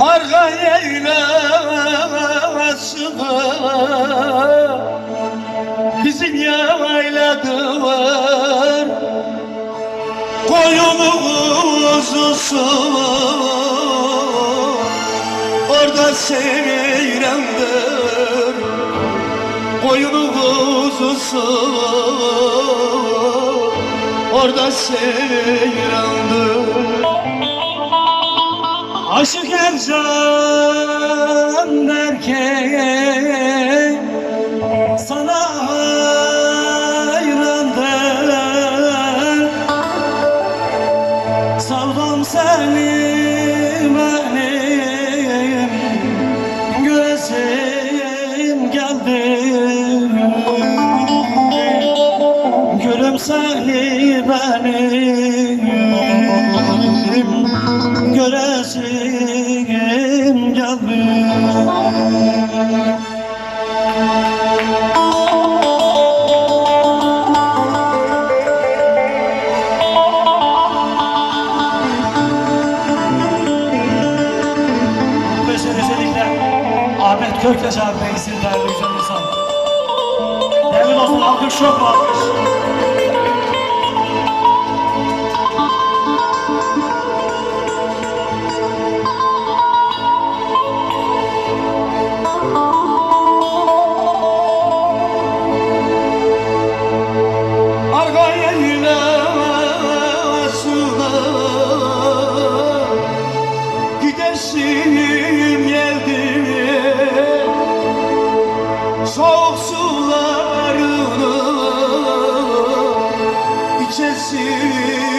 Arkaya ile Bizim yayladı var Koyumuz Orada seyrendir Koyumuz usul Orada seyrendir Aşık Ercan derken sana hayrandır Savdam seni benim göresim geldi. Gülüm seni benim Ve özellikle Ahmet Köktaş abi isim değerli güzel insan. Alkış çok alkış? Soğuk sularını içesin